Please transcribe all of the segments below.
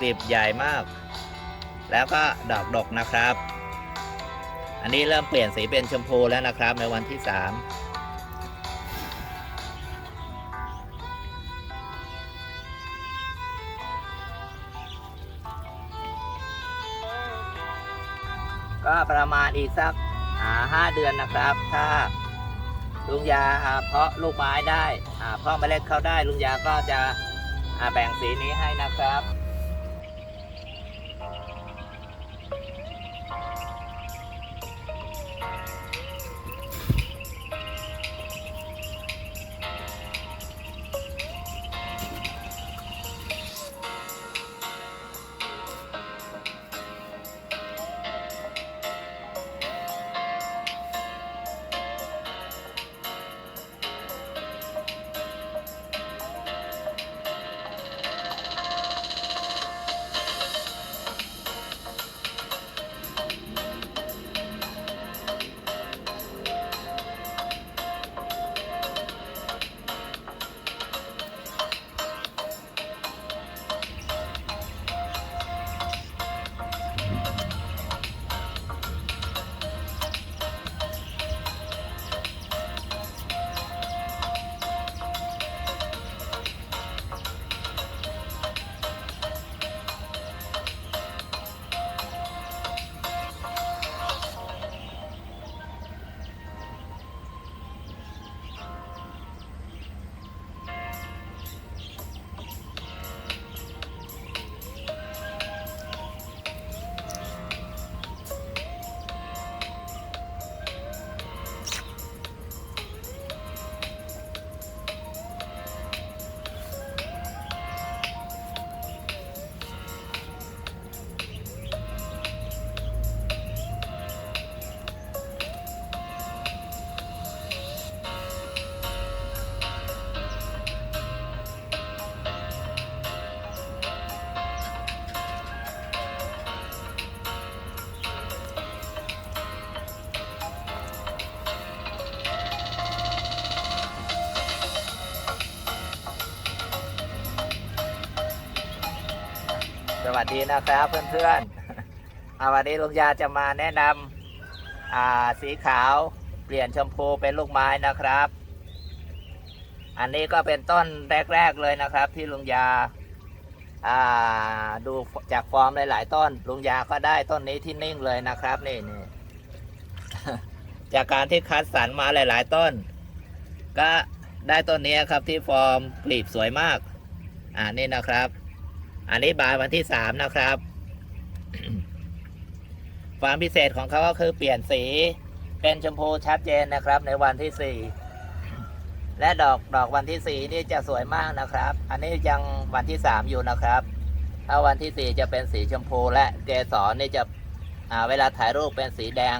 กลีบใหญ่มาก แล้วก็ดอกดกนะครับ อันนี้เริ่มเปลี่ยนสีเป็นชมพูแล้วนะครับในวันที่สามก็ประมาณอีกสักห้าเดือนนะครับ ถ้าลุงยาเพาะลูกไม้ได้เพาะเมล็ดเข้าได้ลุงยาก็จะแบ่งสีนี้ให้นะครับ วัสดีนะครับเพื่อนๆอ่าวันนี้ลุงยาจะมาแนะนำสีขาวเปลี่ยนชมพูเป็นลูกไม้นะครับ อันนี้ก็เป็นต้นแรกๆเลยนะครับ ที่ลุงยาอ่าดูจากฟอร์มหลายๆต้น ลุงยาก็ได้ต้นนี้ที่นิ่งเลยนะครับนี่นี่จากการที่คัดสรรมาหลาย ๆ ต้น ก็ได้ต้นนี้ครับที่ฟอร์มกลีบสวยมาก อ่านี่นะครับ อันนี้บานวันที่สามนะครับ ความพิเศษของเขาก็คือเปลี่ยนสีเป็นชมพูชัดเจนนะครับ ในวันที่สี่และดอกดอกวันที่สี่นี่จะสวยมากนะครับ อันนี้ยังวันที่สามอยู่นะครับถ้าวันที่สี่จะเป็นสีชมพูและเกสรนี่จะเวลาถ่ายรูปเป็นสีแดง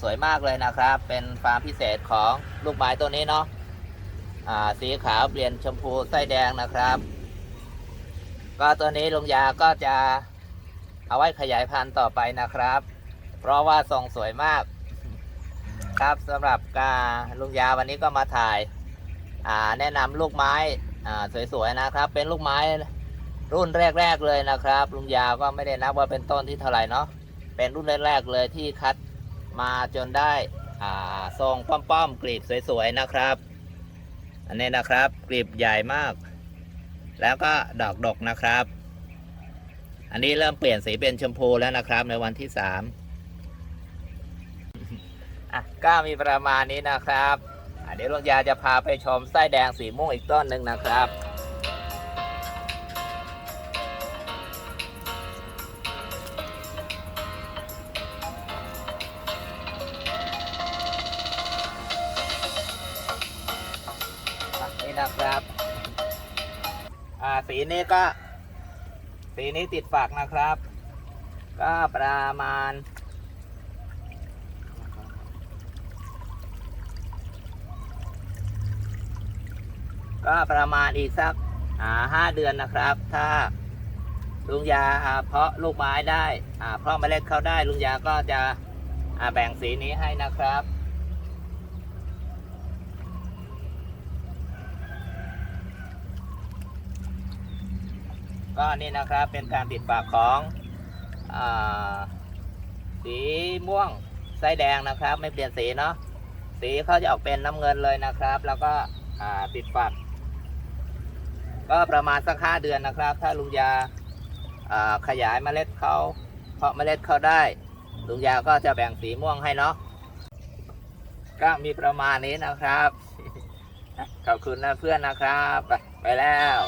สวยมากเลยนะครับ เป็นความพิเศษของลูกไม้ตัวนี้เนาะสีขาวเปลี่ยนชมพูไส้แดงนะครับ ก็ตัวนี้ลุงยาก็จะเอาไว้ขยายพันธุ์ต่อไปนะครับ เพราะว่าทรงสวยมาก ครับสำหรับกาลุงยาวันนี้ก็มาถ่ายาแนะนำลูกไม้สวยๆนะครับ เป็นลูกไม้รุ่นแรก ๆเลยนะครับ ลุงยาก็ไม่ได้นับว่าเป็นต้นที่เท่าไหร่เนาะเป็นรุ่นแรกๆเลยที่คัดมาจนได้ทรงป้อมๆกลีบสวยๆนะครับ อันนี้นะครับกลีบใหญ่มาก แล้วก็ดอกดกนะครับ อันนี้เริ่มเปลี่ยนสีเป็นชมพูแล้วนะครับในวันที่สามอะก็มีประมาณนี้นะครับเดี๋ยวลุงยาจะพาไปชมไส้แดงสีม่วงอีกต้นหนึ่งนะครับนี่นะครับ อ่าสีนี้ก็ สีนี้ติดฝักนะครับ ก็ประมาณก็ประมาณอีกสักห้าเดือนนะครับ ถ้าลุงยาเพาะลูกไม้ได้เพาะเมล็ดเข้าได้ลุงยาก็จะแบ่งสีนี้ให้นะครับ ก็นี่นะครับเป็นการติดปากของอสีม่วงไส้แดงนะครับ ไม่เปลี่ยนสีเนาะสีเขาจะออกเป็นน้ำเงินเลยนะครับ แล้วก็ติดฝักก็ประมาณสักห้าเดือนนะครับ ถ้าลุงยาขยายเมล็ดเขาเพาะเมล็ดเขาได้ ลุงยาก็จะแบ่งสีม่วงให้เนาะก็มีประมาณนี้นะครับ ขอบคุณนะเพื่อนนะครับ ไปแล้ว